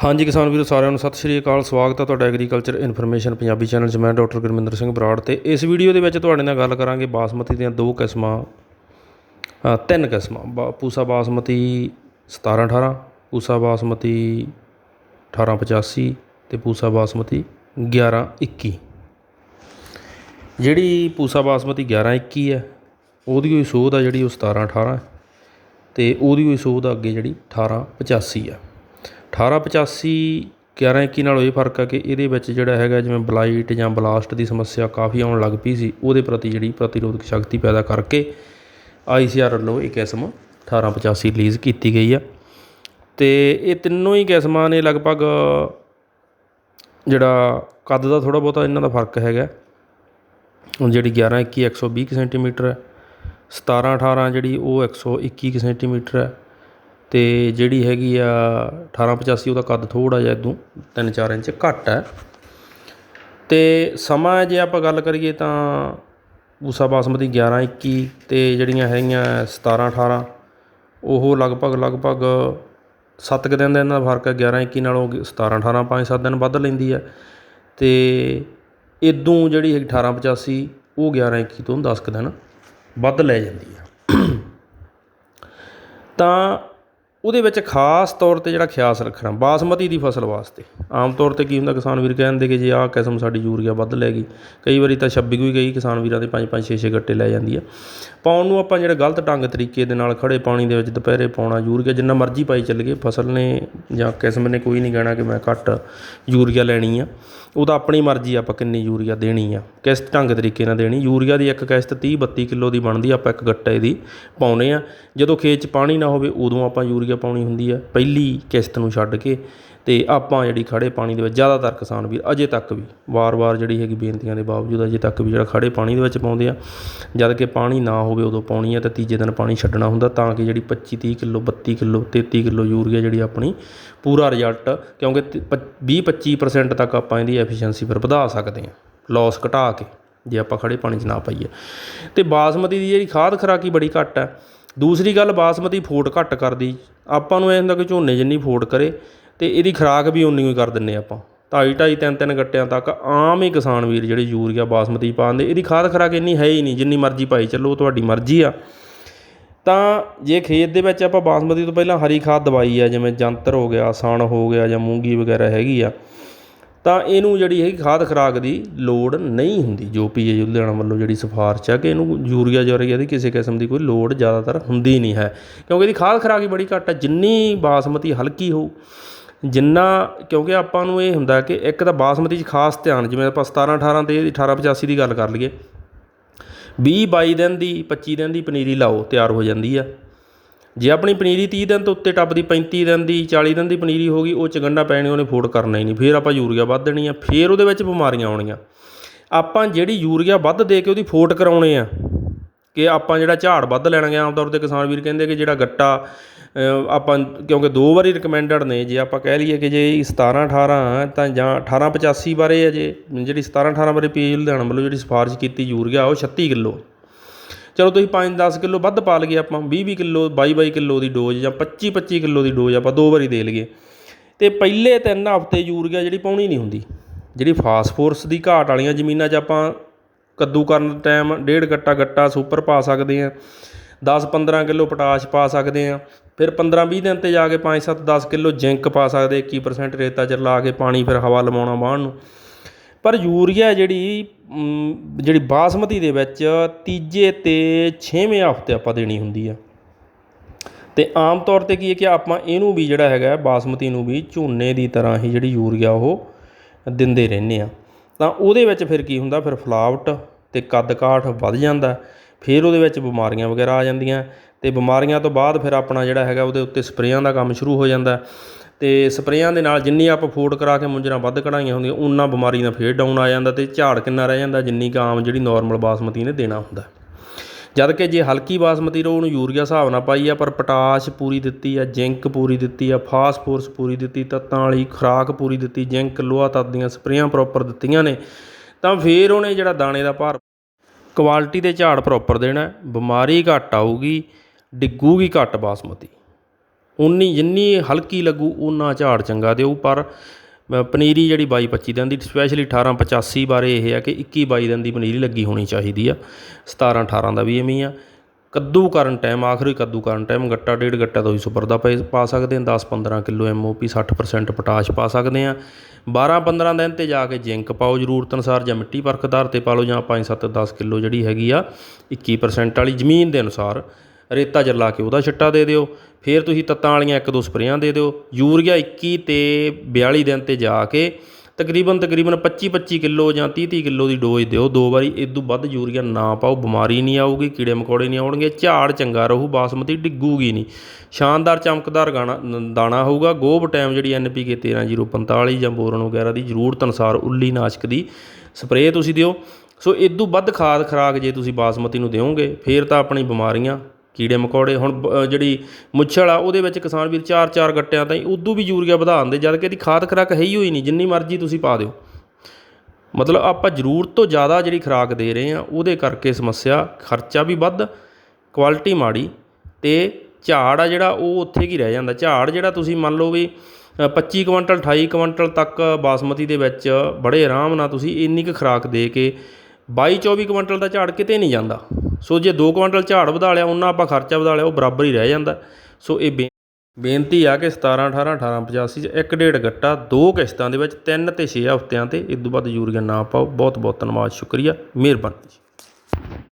ਹਾਂਜੀ ਕਿਸਾਨ ਵੀਰੋ, ਸਾਰਿਆਂ ਨੂੰ ਸਤਿ ਸ਼੍ਰੀ ਅਕਾਲ, ਸਵਾਗਤ ਹੈ ਤੁਹਾਡਾ ਐਗਰੀਕਲਚਰ ਇਨਫੋਰਮੇਸ਼ਨ ਪੰਜਾਬੀ ਚੈਨਲ 'ਚ। ਮੈਂ ਡਾਕਟਰ ਗੁਰਮਿੰਦਰ ਸਿੰਘ ਬਰਾੜ ਤੇ ਇਸ ਵੀਡੀਓ ਦੇ ਵਿੱਚ ਤੁਹਾਡੇ ਨਾਲ ਗੱਲ ਕਰਾਂਗੇ ਬਾਸਮਤੀ ਦੀਆਂ ਦੋ ਕਿਸਮਾਂ ਤਿੰਨ ਕਿਸਮਾਂ। ਬਾ- ਪੂਸਾ ਬਾਸਮਤੀ 17 18 ਪੂਸਾ ਬਾਸਮਤੀ 1885 ਤੇ ਪੂਸਾ ਬਾਸਮਤੀ 11 21 ਜਿਹੜੀ ਪੂਸਾ ਬਾਸਮਤੀ 11 21 ਹੈ, ਉਹਦੀ ਹੋਈ ਸੋਧ ਆ ਜਿਹੜੀ ਉਹ 17 18 ਹੈ ਤੇ ਉਹਦੀ ਹੋਈ ਸੋਧ ਆ ਅੱਗੇ ਜਿਹੜੀ 18 85 ਅਠਾਰਾਂ ਪਚਾਸੀ, ਗਿਆਰਾਂ, ਇੱਕੀ ਨਾਲੋਂ ਇਹ ਫ਼ਰਕ ਆ ਕਿ ਇਹਦੇ ਵਿੱਚ ਜਿਹੜਾ ਹੈਗਾ ਜਿਵੇਂ ਬਲਾਈਟ ਜਾਂ ਬਲਾਸਟ ਦੀ ਸਮੱਸਿਆ ਕਾਫੀ ਆਉਣ ਲੱਗ ਪਈ ਸੀ, ਉਹਦੇ ਪ੍ਰਤੀ ਜਿਹੜੀ ਪ੍ਰਤੀਰੋਧਕ ਸ਼ਕਤੀ ਪੈਦਾ ਕਰਕੇ ਆਈ ਸੀ ਆਰ ਵੱਲੋਂ ਇਹ ਕਿਸਮ 1885 ਰਿਲੀਜ਼ ਕੀਤੀ ਗਈ ਆ। ਤੇ ਇਹ ਤਿੰਨੋਂ ਹੀ ਕਿਸਮਾਂ ਨੇ ਲਗਭਗ ਜਿਹੜਾ ਕੱਦ ਦਾ ਥੋੜਾ ਬਹੁਤਾ ਇਹਨਾਂ ਦਾ ਫ਼ਰਕ ਹੈਗਾ। ਹੁਣ ਜਿਹੜੀ 11 21 120 ਕੁ ਸੈਂਟੀਮੀਟਰ ਹੈ 17 18 ਜਿਹੜੀ ਉਹ 121 ਕੁ ਸੈਂਟੀਮੀਟਰ ਹੈ ਅਤੇ ਜਿਹੜੀ ਹੈਗੀ ਆ 1885 ਉਹਦਾ ਕੱਦ ਥੋੜ੍ਹਾ ਜਿਹਾ ਇੱਦੋਂ ਤਿੰਨ ਚਾਰ ਇੰਚ ਘੱਟ ਹੈ। ਅਤੇ ਸਮਾਂ ਜੇ ਆਪਾਂ ਗੱਲ ਕਰੀਏ ਤਾਂ ਪੂਸਾ ਬਾਸਮਤੀ ਗਿਆਰਾਂ, ਇੱਕੀ ਅਤੇ ਜਿਹੜੀਆਂ ਹੈਗੀਆਂ 17 18 ਉਹ ਲਗਭਗ ਲਗਭਗ ਸੱਤ ਕੁ ਦਿਨ ਦਾ ਇਹਨਾਂ ਦਾ ਫ਼ਰਕ ਹੈ। 11 21 ਨਾਲੋਂ 17 18 5-7 ਦਿਨ ਵੱਧ ਲੈਂਦੀ ਹੈ। ਅਤੇ ਇੱਦੋਂ ਜਿਹੜੀ ਹੈਗੀ ਅਠਾਰਾਂ ਪਚਾਸੀ, ਉਹ 11 21 ਤੋਂ ਦਸ ਕੁ ਦਿਨ ਵੱਧ ਲੈ ਜਾਂਦੀ ਆ ਤਾਂ ਉਹਦੇ ਵਿੱਚ ਖਾਸ ਤੌਰ ਤੇ ਜਿਹੜਾ ਖਿਆਸ ਰੱਖਣਾ, ਬਾਸਮਤੀ ਦੀ ਫਸਲ ਵਾਸਤੇ। ਆਮ ਤੌਰ ਤੇ ਕੀ ਹੁੰਦਾ, ਕਿਸਾਨ ਵੀਰ ਕਹਿੰਦੇ ਕਿ ਜੇ ਆਹ ਕਿਸਮ ਸਾਡੀ ਯੂਰੀਆ ਵੱਧ ਲੈ ਗਈ, ਕਈ ਵਾਰੀ ਤਾਂ 26 ਵੀ ਗਈ, ਕਿਸਾਨ ਵੀਰਾਂ ਦੇ 5 5 6 6 ਗੱਟੇ ਲੈ ਜਾਂਦੀ ਆ। ਪਾਉਣ ਨੂੰ ਆਪਾਂ ਜਿਹੜੇ ਗਲਤ ਢੰਗ ਤਰੀਕੇ ਦੇ ਨਾਲ ਖੜੇ ਪਾਣੀ ਦੇ ਵਿੱਚ ਦੁਪਹਿਰੇ ਪਾਉਣਾ, ਯੂਰੀਆ ਜਿੰਨਾ ਮਰਜ਼ੀ ਪਾਈ ਚੱਲ ਗਏ, ਫਸਲ ਨੇ ਜਾਂ ਕਿਸਮ ਨੇ ਕੋਈ ਨਹੀਂ ਕਹਿਣਾ ਕਿ ਮੈਂ ਘੱਟ ਯੂਰੀਆ ਲੈਣੀ ਆ। ਉਹ ਤਾਂ ਆਪਣੀ ਮਰਜ਼ੀ ਆਪਾਂ ਕਿੰਨੀ ਯੂਰੀਆ ਦੇਣੀ ਆ। ਕਿਸ ਢੰਗ ਤਰੀਕੇ ਨਾਲ ਦੇਣੀ, ਯੂਰੀਆ ਦੀ ਇੱਕ ਕਿਸ਼ਤ 30 32 ਕਿਲੋ ਦੀ ਬਣਦੀ, ਆਪਾਂ ਇੱਕ ਗੱਟੇ ਦੀ ਪਾਉਨੇ ਆ। ਜਦੋਂ ਖੇਤ 'ਚ ਪਾਣੀ ਨਾ ਹੋਵੇ, ਉਦੋਂ ਆਪਾਂ ਯੂਰੀਆ ਪਾਉਣੀ ਹੁੰਦੀ ਹੈ ਪਹਿਲੀ ਕਿਸ਼ਤ ਨੂੰ ਛੱਡ ਕੇ ਅਤੇ ਆਪਾਂ ਜਿਹੜੀ ਖੜ੍ਹੇ ਪਾਣੀ ਦੇ ਵਿੱਚ, ਜ਼ਿਆਦਾਤਰ ਕਿਸਾਨ ਵੀਰ ਅਜੇ ਤੱਕ ਵੀ, ਵਾਰ-ਵਾਰ ਜਿਹੜੀ ਹੈਗੀ ਬੇਨਤੀਆਂ ਦੇ ਬਾਵਜੂਦ ਅਜੇ ਤੱਕ ਵੀ ਜਿਹੜਾ ਖੜ੍ਹੇ ਪਾਣੀ ਦੇ ਵਿੱਚ ਪਾਉਂਦੇ ਆ, ਜਦ ਕਿ ਪਾਣੀ ਨਾ ਹੋਵੇ ਉਦੋਂ ਪਾਉਣੀ ਆ ਤੇ ਤੀਜੇ ਦਿਨ ਪਾਣੀ ਛੱਡਣਾ ਹੁੰਦਾ ਤਾਂ ਕਿ ਜਿਹੜੀ ਪੱਚੀ, ਤੀਹ ਕਿਲੋ 32 ਕਿਲੋ 33 ਕਿਲੋ ਯੂਰੀਆ ਜਿਹੜੀ ਆਪਣੀ ਪੂਰਾ ਰਿਜ਼ਲਟ ਕਿਉਂਕਿ 20 25% ਤੱਕ ਆਪਾਂ ਇਹਦੀ ਐਫੀਸ਼ੀਐਂਸੀ ਫਿਰ ਵਧਾ ਸਕਦੇ ਹਾਂ ਲੋਸ ਘਟਾ ਕੇ ਜੇ ਆਪਾਂ ਖੜੇ ਪਾਣੀ 'ਚ ਨਾ ਪਾਈਏ। ਤੇ ਬਾਸਮਤੀ ਦੀ ਜਿਹੜੀ ਖਾਦ ਖਰਾਕੀ ਬੜੀ ਘੱਟ ਹੈ ਦੂਸਰੀ ਗੱਲ ਬਾਸਮਤੀ ਫੋਟ ਘੱਟ ਕਰਦੀ। ਆਪਾਂ ਨੂੰ ਇਹ ਹੁੰਦਾ ਕਿ ਝੋਨੇ ਜਿੰਨੀ ਫੋਟ ਕਰੇ ਅਤੇ ਇਹਦੀ ਖੁਰਾਕ ਵੀ ਉਨੀ ਹੀ ਕਰ ਦਿੰਨੇ ਆਪਾਂ। ਢਾਈ ਢਾਈ ਤਿੰਨ ਤਿੰਨ ਗੱਟਿਆਂ ਤੱਕ ਆਮ ਹੀ ਕਿਸਾਨ ਵੀਰ ਜਿਹੜੇ ਯੂਰੀਆ, ਬਾਸਮਤੀ ਪਾਉਂਦੇ, ਇਹਦੀ ਖਾਦ ਖੁਰਾਕ ਇੰਨੀ ਹੈ ਹੀ ਨਹੀਂ, ਜਿੰਨੀ ਮਰਜ਼ੀ ਪਾਈ ਚੱਲੋ, ਉਹ ਤੁਹਾਡੀ ਮਰਜ਼ੀ ਆ। ਤਾਂ ਜੇ ਖੇਤ ਦੇ ਵਿੱਚ ਆਪਾਂ ਬਾਸਮਤੀ ਤੋਂ ਪਹਿਲਾਂ ਹਰੀ ਖਾਦ ਦਵਾਈ ਆ, ਜਿਵੇਂ ਜੰਤਰ ਹੋ ਗਿਆ, ਸਣ ਹੋ ਗਿਆ ਜਾਂ ਮੂੰਗੀ ਵਗੈਰਾ ਹੈਗੀ ਆ ਤਾਂ ਇਹਨੂੰ ਜਿਹੜੀ ਹੈਗੀ ਖਾਦ ਖੁਰਾਕ ਦੀ ਲੋੜ ਨਹੀਂ ਹੁੰਦੀ। ਜੋ ਪੀ ਪੀਏ ਲੁਧਿਆਣਾ ਵੱਲੋਂ ਜਿਹੜੀ ਸਿਫਾਰਿਸ਼ ਆ ਕਿ ਇਹਨੂੰ ਯੂਰੀਆ ਯੂਰੀਆ ਦੀ ਕਿਸੇ ਕਿਸਮ ਦੀ ਕੋਈ ਲੋੜ ਜ਼ਿਆਦਾਤਰ ਹੁੰਦੀ ਨਹੀਂ ਹੈ। ਕਿਉਂਕਿ ਇਹਦੀ ਖਾਦ ਖੁਰਾਕ ਹੀ ਬੜੀ ਘੱਟ ਹੈ ਜਿੰਨੀ ਬਾਸਮਤੀ ਹਲਕੀ ਹੋਊ, ਜਿੰਨਾ ਕਿਉਂਕਿ ਆਪਾਂ ਨੂੰ ਇਹ ਹੁੰਦਾ ਕਿ ਇੱਕ ਤਾਂ ਬਾਸਮਤੀ 'ਚ ਖਾਸ ਧਿਆਨ, ਜਿਵੇਂ ਆਪਾਂ 17 18 ਤੇ ਇਹਦੀ 18 85 ਦੀ ਗੱਲ ਕਰ ਲਈਏ। 20 22 ਦਿਨ ਦੀ 25 ਦਿਨ ਦੀ ਪਨੀਰੀ ਲਾਓ, ਤਿਆਰ ਹੋ ਜਾਂਦੀ ਆ। ਜੇ ਆਪਣੀ ਪਨੀਰੀ 30 ਦਿਨ ਤੋਂ ਉੱਤੇ ਟੱਪਦੀ 35 ਦਿਨ ਦੀ 40 ਦਿਨ ਦੀ ਪਨੀਰੀ ਹੋ ਗਈ, ਉਹ ਚ ਗੰਢਾ ਪੈਣੀ ਉਹਨੇ ਫੋੜ ਕਰਨਾ ਹੀ ਨਹੀਂ, ਫਿਰ ਆਪਾਂ ਯੂਰੀਆ ਵੱਧ ਦੇਣੀ ਆ, ਫਿਰ ਉਹਦੇ ਵਿੱਚ ਬਿਮਾਰੀਆਂ ਆਉਣੀਆਂ। ਆਪਾਂ ਜਿਹੜੀ ਯੂਰੀਆ ਵੱਧ ਦੇ ਕੇ ਉਹਦੀ ਫੋਟ ਕਰਾਉਣੇ ਆ, ਕਿ ਆਪਾਂ ਜਿਹੜਾ ਝਾੜ ਵੱਧ ਲੈਣਗੇ ਆਮ ਤੌਰ ਤੇ ਕਿਸਾਨ ਵੀਰ ਕਹਿੰਦੇ ਕਿ ਜਿਹੜਾ ਗੱਟਾ ਆਪਾਂ ਕਿਉਂਕਿ ਦੋ ਵਾਰੀ ਰਿਕਮੈਂਡਡ ਨੇ, ਜੇ ਆਪਾਂ ਕਹਿ ਲਈਏ ਕਿ ਜੇ 17 18 ਤਾਂ ਜਾਂ 18 85 ਬਾਰੇ ਹੈ ਜੇ, ਜਿਹੜੀ 17 18 ਬਾਰੇ ਪੀਏ ਲੁਧਿਆਣਾ ਵੱਲੋਂ ਜਿਹੜੀ ਸਿਫਾਰਿਸ਼ ਕੀਤੀ ਯੂਰੀਆ, ਉਹ 36 ਕਿਲੋ। ਚਲੋ ਤੁਸੀਂ 5-10 ਕਿਲੋ ਵੱਧ ਪਾ ਲਈਏ ਆਪਾਂ 20-20 ਕਿਲੋ 22-22 ਕਿਲੋ ਦੀ ਡੋਜ਼ ਜਾਂ 25-25 ਕਿਲੋ ਦੀ ਡੋਜ਼ ਆਪਾਂ ਦੋ ਵਾਰੀ ਦੇ ਲਈਏ। ਤੇ ਪਹਿਲੇ ਤਿੰਨ ਹਫ਼ਤੇ ਯੂਰੀਆ ਜਿਹੜੀ ਪਾਉਣੀ ਨਹੀਂ ਹੁੰਦੀ। ਜਿਹੜੀ ਫਾਸਫੋਰਸ ਦੀ ਘਾਟ ਵਾਲੀਆਂ ਜ਼ਮੀਨਾਂ 'ਚ ਆਪਾਂ ਕੱਦੂ ਕਰਨ ਟਾਈਮ ਡੇਢ ਗੱਟਾ ਗੱਟਾ ਸੁਪਰ ਪਾ ਸਕਦੇ ਆ 10-15 ਕਿਲੋ ਪੋਟਾਸ਼ ਪਾ ਸਕਦੇ ਆ ਫਿਰ 15-20 ਦਿਨ ਤੇ ਜਾ ਕੇ 5-7-10 ਕਿਲੋ ਜ਼ਿੰਕ ਪਾ ਸਕਦੇ 21% ਰੇਤਾ ਚ ਲਾ ਕੇ ਪਾਣੀ ਫਿਰ ਹਵਾ ਲਵਾਉਣਾ ਬਾਹਣ ਨੂੰ। ਪਰ ਯੂਰੀਆ ਜਿਹੜੀ ਜਿਹੜੀ ਬਾਸਮਤੀ ਦੇ ਵਿੱਚ ਤੀਜੇ ਤੇ ਛੇਵੇਂ ਹਫ਼ਤੇ ਆਪਾਂ ਦੇਣੀ ਹੁੰਦੀ ਆ। ਅਤੇ ਆਮ ਤੌਰ ਤੇ ਕੀ ਹੈ ਕਿ ਆਪਾਂ ਇਹਨੂੰ ਵੀ ਜਿਹੜਾ ਹੈਗਾ, ਬਾਸਮਤੀ ਨੂੰ ਵੀ ਝੋਨੇ ਦੀ ਤਰ੍ਹਾਂ ਹੀ ਜਿਹੜੀ ਯੂਰੀਆ ਉਹ ਦਿੰਦੇ ਰਹਿੰਦੇ ਹਾਂ ਤਾਂ ਉਹਦੇ ਵਿੱਚ ਫਿਰ ਕੀ ਹੁੰਦਾ, ਫਿਰ ਫਲਾਵਟ ਅਤੇ ਕੱਦ ਕਾਠ ਵੱਧ ਜਾਂਦਾ, ਫਿਰ ਉਹਦੇ ਵਿੱਚ ਬਿਮਾਰੀਆਂ ਵਗੈਰਾ ਆ ਜਾਂਦੀਆਂ ਅਤੇ ਬਿਮਾਰੀਆਂ ਤੋਂ ਬਾਅਦ ਫਿਰ ਆਪਣਾ ਜਿਹੜਾ ਹੈਗਾ ਉਹਦੇ ਉੱਤੇ ਸਪਰੇਆਂ ਦਾ ਕੰਮ ਸ਼ੁਰੂ ਹੋ ਜਾਂਦਾ। ਅਤੇ ਸਪਰੇਆਂ ਦੇ ਨਾਲ ਜਿੰਨੀ ਆਪਾਂ ਫੋਟ ਕਰਾ ਕੇ ਮੁੰਜਰਾਂ ਵੱਧ ਕਢਾਈਆਂ ਹੁੰਦੀਆਂ ਉਨਾ ਬਿਮਾਰੀ ਦਾ ਫੇਰ ਡਾਊਨ ਆ ਜਾਂਦਾ ਅਤੇ ਝਾੜ ਕਿੰਨਾ ਰਹਿ ਜਾਂਦਾ, ਜਿੰਨੀ ਕੁ ਆਮ ਜਿਹੜੀ ਨੋਰਮਲ ਬਾਸਮਤੀ ਨੇ ਦੇਣਾ ਹੁੰਦਾ। ਜਦ ਕਿ ਜੇ ਹਲਕੀ ਬਾਸਮਤੀ ਰੋ ਉਹਨੂੰ ਯੂਰੀਆ ਹਿਸਾਬ ਨਾਲ ਪਾਈ ਆ, ਪਰ ਪੋਟਾਸ਼ ਪੂਰੀ ਦਿੱਤੀ ਆ, ਜ਼ਿੰਕ ਪੂਰੀ ਦਿੱਤੀ ਆ ਫਾਸਫੋਰਸ ਪੂਰੀ ਦਿੱਤੀ, ਤੱਤਾਂ ਵਾਲੀ ਖੁਰਾਕ ਪੂਰੀ ਦਿੱਤੀ, ਜ਼ਿੰਕ, ਲੋਹਾ ਤੱਤ ਦੀਆਂ ਸਪਰੇਆਂ ਪ੍ਰੋਪਰ ਦਿੱਤੀਆਂ ਨੇ, ਤਾਂ ਫਿਰ ਉਹਨੇ ਜਿਹੜਾ ਦਾਣੇ ਦਾ ਭਾਰ ਕੁਆਲਿਟੀ ਦੇ ਝਾੜ ਪ੍ਰੋਪਰ ਦੇਣਾ, ਬਿਮਾਰੀ ਘੱਟ ਆਊਗੀ, ਡਿੱਗੂਗੀ ਘੱਟ ਬਾਸਮਤੀ। ਉਨੀ ਜਿੰਨੀ ਹਲਕੀ ਲੱਗੂ ਉਨਾ ਝਾੜ ਚੰਗਾ ਦਿਓ। ਪਰ ਪਨੀਰੀ ਜਿਹੜੀ ਬਾਈ ਪੱਚੀ ਦਿਨ ਦੀ ਸਪੈਸ਼ਲੀ 18 85 ਬਾਰੇ ਇਹ ਹੈ ਕਿ ਇੱਕੀ ਬਾਈ ਦਿਨ ਦੀ ਪਨੀਰੀ ਲੱਗੀ ਹੋਣੀ ਚਾਹੀਦੀ ਆ। 17 18 ਦਾ ਵੀ ਐਵੇਂ ਹੀ ਆ। ਕੱਦੂ ਕਰਨ ਟਾਈਮ ਆਖਰੀ ਕੱਦੂ ਕਰਨ ਟਾਈਮ ਗੱਟਾ ਡੇਢ ਗੱਟਾ ਤੋਂ ਹੀ ਸੁਪਰ ਦਾ ਪਏ- ਪਾ ਸਕਦੇ ਹਾਂ। 10 15 ਕਿਲੋ ਐਮਓਪੀ 60% ਪੋਟਾਸ਼ ਪਾ ਸਕਦੇ ਹਾਂ। 12 15 ਦਿਨ ਤੇ ਜਾ ਕੇ ਜ਼ਿੰਕ ਪਾਓ ਜ਼ਰੂਰਤ ਅਨੁਸਾਰ, ਜਾਂ ਮਿੱਟੀ ਪਰਖਦਾਰ ਤੇ ਪਾ ਲਓ ਜਾਂ 5 7 10 ਕਿਲੋ ਜਿਹੜੀ ਹੈਗੀ ਆ 21% ਵਾਲੀ ਜ਼ਮੀਨ ਦੇ ਅਨੁਸਾਰ। ਰੇਤਾ ਜਰਲਾ ਕੇ ਉਹਦਾ ਛਿੱਟਾ ਦੇ ਦਿਓ, ਫਿਰ ਤੁਸੀਂ ਤੱਤਾਂ ਵਾਲੀਆਂ ਇੱਕ ਦੋ ਸਪਰੇਆਂ ਦੇ ਦਿਓ, ਯੂਰੀਆ 21 ਤੇ 42 ਦਿਨ ਤੇ ਜਾ ਕੇ ਤਕਰੀਬਨ ਤਕਰੀਬਨ 25 25 ਕਿਲੋ ਜਾਂ 30 30 ਕਿਲੋ ਦੀ ਡੋਜ਼ ਦਿਓ, ਦੋ ਵਾਰੀ ਇਦੋਂ ਵੱਧ ਯੂਰੀਆ ਨਾ ਪਾਓ, ਬਿਮਾਰੀ ਨਹੀਂ ਆਊਗੀ, ਕੀੜੇ ਮਕੌੜੇ ਨਹੀਂ ਆਉਣਗੇ, ਝਾੜ ਚੰਗਾ ਰਹੂ, ਬਾਸਮਤੀ ਡਿੱਗੂਗੀ ਨਹੀਂ। ਸ਼ਾਨਦਾਰ ਚਮਕਦਾਰ ਗਾਣਾ ਦਾਣਾ ਹੋਊਗਾ, ਗੋਬ ਟਾਈਮ ਜਿਹੜੀ ਐਨਪੀਕੇ 13045 ਜਾਂ ਬੋਰਨ ਵਗੈਰਾ ਦੀ ਜ਼ਰੂਰਤ ਅਨੁਸਾਰ ਉੱਲੀ ਨਾਸ਼ਕ ਦੀ ਸਪਰੇਅ ਤੁਸੀਂ ਦਿਓ। ਸੋ ਇਦੋਂ ਵੱਧ ਖਾਦ ਖਰਾਕ ਜੇ ਤੁਸੀਂ ਬਾਸਮਤੀ ਨੂੰ ਦਿਓਗੇ, ਫੇਰ ਤਾਂ ਆਪਣੀ ਬਿਮਾਰੀਆਂ ਕੀੜੇ ਮਕੌੜੇ ਹੁਣ ਬ- ਜਿਹੜੀ ਮੁੱਛਲ ਆ ਉਹਦੇ ਵਿੱਚ ਕਿਸਾਨ ਵੀਰ ਚਾਰ ਚਾਰ ਗੱਟਿਆਂ ਤਾਈਂ ਉਦੋਂ ਵੀ ਯੂਰੀਆ ਵਧਾ ਦਿੰਦੇ ਜਦ ਕਿ ਇਹਦੀ ਖਾਦ ਖਰਾਕ ਹੈ ਹੀ ਹੋਈ ਨਹੀਂ ਜਿੰਨੀ ਮਰਜ਼ੀ ਤੁਸੀਂ ਪਾ ਦਿਓ। ਮਤਲਬ ਆਪਾਂ ਜ਼ਰੂਰਤ ਤੋਂ ਜ਼ਿਆਦਾ ਜਿਹੜੀ ਖੁਰਾਕ ਦੇ ਰਹੇ ਆ ਉਹਦੇ ਕਰਕੇ ਸਮੱਸਿਆ ਖਰਚਾ ਵੀ ਵੱਧ ਕੁਆਲਿਟੀ ਮਾੜੀ ਤੇ ਝਾੜ ਆ ਜਿਹੜਾ ਉਹ ਉੱਥੇ ਕੀ ਰਹਿ ਜਾਂਦਾ। ਝਾੜ ਜਿਹੜਾ ਤੁਸੀਂ ਮੰਨ ਲਓ ਵੀ ਅ, 25 ਕੁਇੰਟਲ 28 ਕੁਇੰਟਲ ਤੱਕ ਬਾਸਮਤੀ ਦੇ ਵਿੱਚ ਬੜੇ ਆਰਾਮ ਨਾਲ ਤੁਸੀਂ ਇੰਨੀ ਕੁ ਖੁਰਾਕ ਦੇ ਕੇ 22 24 ਕੁਇੰਟਲ ਦਾ ਝਾੜ ਕਿਤੇ ਨਹੀਂ ਜਾਂਦਾ। ਸੋ ਜੇ 2 ਕੁਇੰਟਲ ਝਾੜ ਵਧਾ ਲਿਆ, ਉਹਨਾਂ ਆਪਾਂ ਖਰਚਾ ਵਧਾ ਲਿਆ, ਉਹ ਬਰਾਬਰ ਹੀ ਰਹਿ ਜਾਂਦਾ। ਸੋ ਇਹ ਬੇ- ਬੇਨਤੀ ਆ ਕਿ 17 18 18 85 ਚ ਇੱਕ ਡੇਢ ਗੱਟਾ ਦੋ ਕਿਸ਼ਤਾਂ ਦੇ ਵਿੱਚ 3 ਤੇ 6 ਹਫ਼ਤਿਆਂ ਤੇ, ਇਸ ਤੋਂ ਬਾਅਦ ਯੂਰੀਆ ਨਾ ਪਾਓ। ਬਹੁਤ ਬਹੁਤ ਧੰਨਵਾਦ, ਸ਼ੁਕਰੀਆ, ਮਿਹਰਬਾਨੀ ਜੀ।